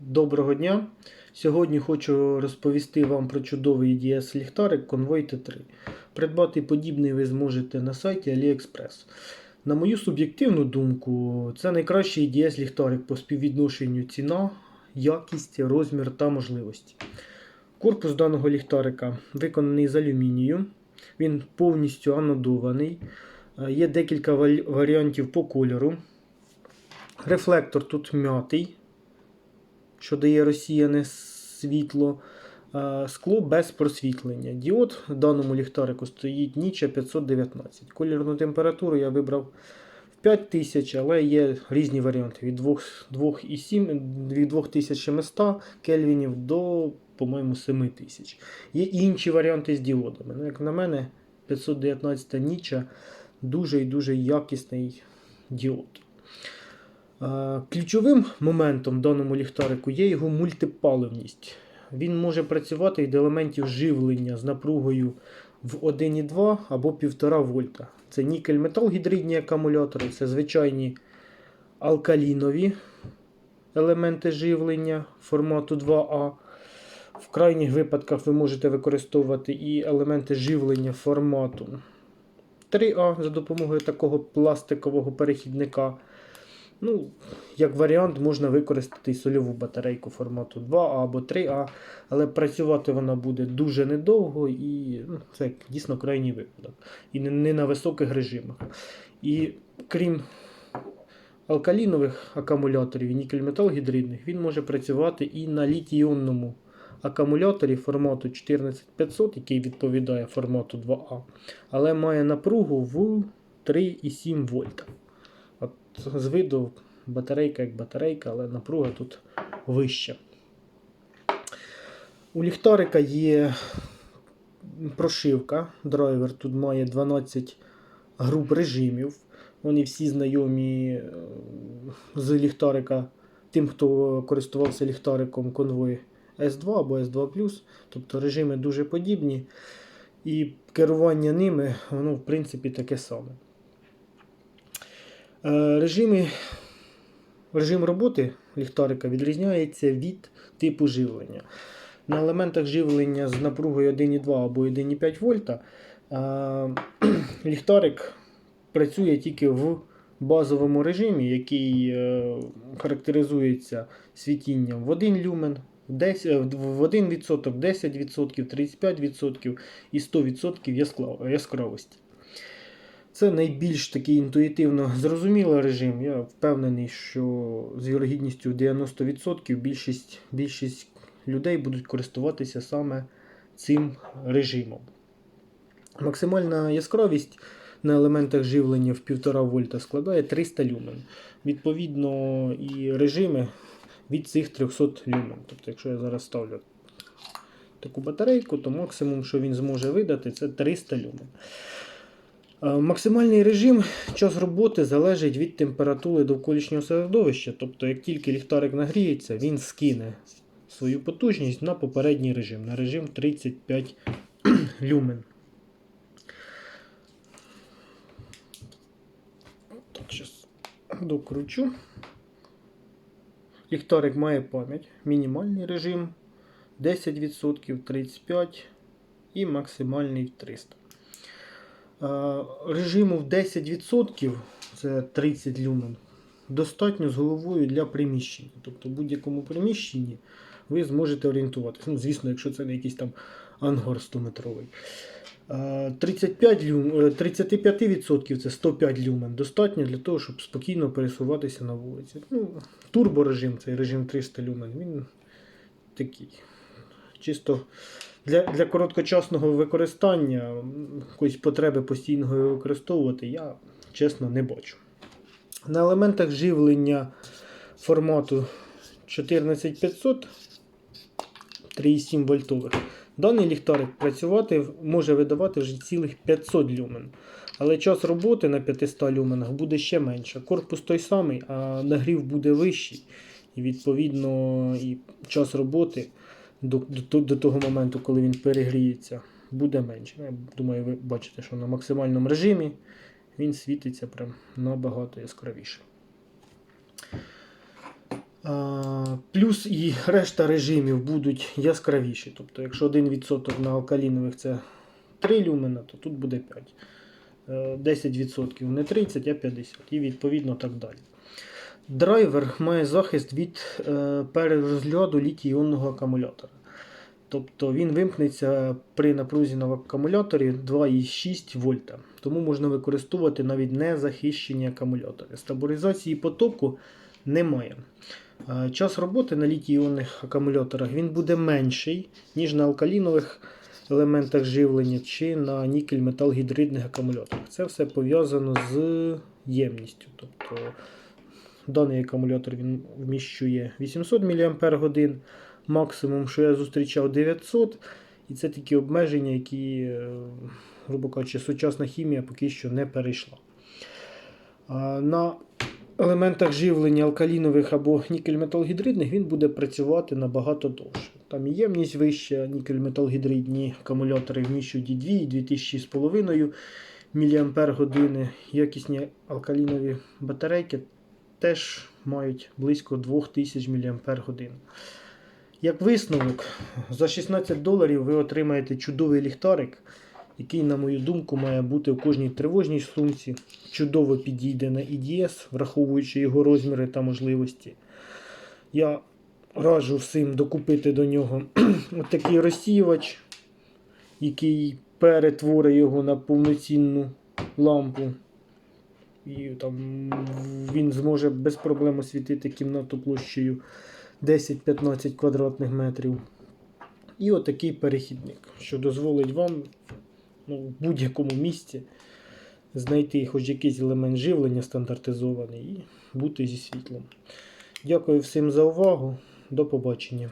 Доброго дня! Сьогодні хочу розповісти вам про чудовий EDS ліхтарик Convoy T3. Придбати подібний ви зможете на сайті AliExpress. На мою суб'єктивну думку, це найкращий EDS ліхтарик по співвідношенню ціна, якість, розмір та можливості. Корпус даного ліхтарика виконаний з алюмінію. Він повністю анодований. Є декілька варіантів по кольору. Рефлектор тут м'ятий, що дає розсіяне світло. Е, Скло без просвітлення. Діод в даному ліхтарику стоїть Ніча 519. Колірну температуру я вибрав в 5000, але є різні варіанти від 2 2,7 від 2700 кельвінів до, по-моєму, 7000. Є інші варіанти з діодами. Ну, як на мене, 519 Ніча дуже і дуже якісний діод. Е, Ключовим моментом в даному ліхтарику є його мультипаливність. Він може працювати від елементів живлення з напругою в 1,2 або 1,5 вольта. Це нікель-метал гідридні акумулятори, це звичайні алкалінові елементи живлення формату 2А. В крайніх випадках ви можете використовувати і елементи живлення формату 3А за допомогою такого пластикового перехідника. Ну, як варіант, можна використати і сольову батарейку формату 2А або 3А, але працювати вона буде дуже недовго і ну, це дійсно крайній випадок. І не, на високих режимах. І крім алкалінових акумуляторів і нікель-метал гідридних, він може працювати і на літій-іонному акумуляторі формату 14500, який відповідає формату 2А, але має напругу в 3,7 вольта. З виду батарейка як батарейка, але напруга тут вища. У ліхтарика є прошивка. Драйвер тут має 12 груп режимів. Вони всі знайомі е, з ліхтарика тим, хто користувався ліхтариком конвой S2 або S2. Тобто режими дуже подібні. І керування ними, воно, в принципі, таке саме. Е, Режими, режим роботи ліхтарика відрізняється від типу живлення. На елементах живлення з напругою 1,2 або 1,5 вольта е, ліхтарик працює тільки в базовому режимі, який е, характеризується світінням в 1 люмен, в 10 е, в 1%, 10%, 35% і 100% яскравості. Це найбільш такий інтуїтивно зрозумілий режим. Я впевнений, що з вірогідністю 90% більшість, більшість людей будуть користуватися саме цим режимом. Максимальна яскравість на елементах живлення в 1,5 вольта складає 300 люмен. Відповідно, і режими від цих 300 люмен. Тобто, якщо я зараз ставлю таку батарейку, то максимум, що він зможе видати, це 300 люмен. Е, Максимальний режим час роботи залежить від температури довколишнього середовища. Тобто, як тільки ліхтарик нагріється, він скине свою потужність на попередній режим, на режим 35 люмен. Так, зараз докручу. Ліхтарик має пам'ять. Мінімальний режим 10%, 35% і максимальний 300. Е, Режиму в 10% це 30 люмен. Достатньо з головою для приміщення. Тобто в будь-якому приміщенні ви зможете орієнтуватися. Ну, звісно, якщо це не якийсь там ангар 100-метровий. Е, 35 люм, е, 35% це 105 люмен. Достатньо для того, щоб спокійно пересуватися на вулиці. Ну, турборежим, цей режим 300 люмен, він такий. Чисто для, для короткочасного використання якоїсь потреби постійного використовувати я чесно не бачу. На елементах живлення формату 14500 3,7 вольтових. Даний ліхтарик працювати може видавати вже цілих 500 люмен. Але час роботи на 500 люменах буде ще менше. Корпус той самий, а нагрів буде вищий. І відповідно і час роботи до, до, до того моменту, коли він перегріється, буде менше. Я думаю, ви бачите, що на максимальному режимі він світиться прям набагато яскравіше. Плюс і решта режимів будуть яскравіші. Тобто, якщо 1% на алкалінових це 3 люмена, то тут буде 5. Е, 10% не 30, а 50. І відповідно так далі. Драйвер має захист від е, перерозгляду літій-іонного акумулятора. Тобто він вимкнеться при напрузі на акумуляторі 2,6 вольта. Тому можна використовувати навіть незахищені акумулятори. Стабілізації потоку немає. Е, Час роботи на літій-іонних акумуляторах він буде менший, ніж на алкалінових елементах живлення чи на нікель-метал-гідридних акумуляторах. Це все пов'язано з ємністю. Тобто даний акумулятор він вміщує 800 мАч, максимум, що я зустрічав 900. І це такі обмеження, які, е, грубо кажучи, сучасна хімія поки що не перейшла. На елементах живлення алкалінових або нікель-метал-гідридних він буде працювати набагато довше. Там і ємність вища, нікель-метал-гідридні акумулятори вміщують і 2, і 2500 мАч. Якісні алкалінові батарейки теж мають близько 2000 мАч. Як висновок, за 16 доларів ви отримаєте чудовий ліхтарик, який, на мою думку, має бути у кожній тривожній сумці. Чудово підійде на EDS, враховуючи його розміри та можливості. Я раджу всім докупити до нього такий розсіювач, який перетворить його на повноцінну лампу. І там він зможе без проблем освітити кімнату площею 10-15 квадратних метрів. І отакий перехідник, що дозволить вам ну, в будь-якому місці знайти хоч якийсь елемент живлення стандартизований і бути зі світлом. Дякую всім за увагу. До побачення.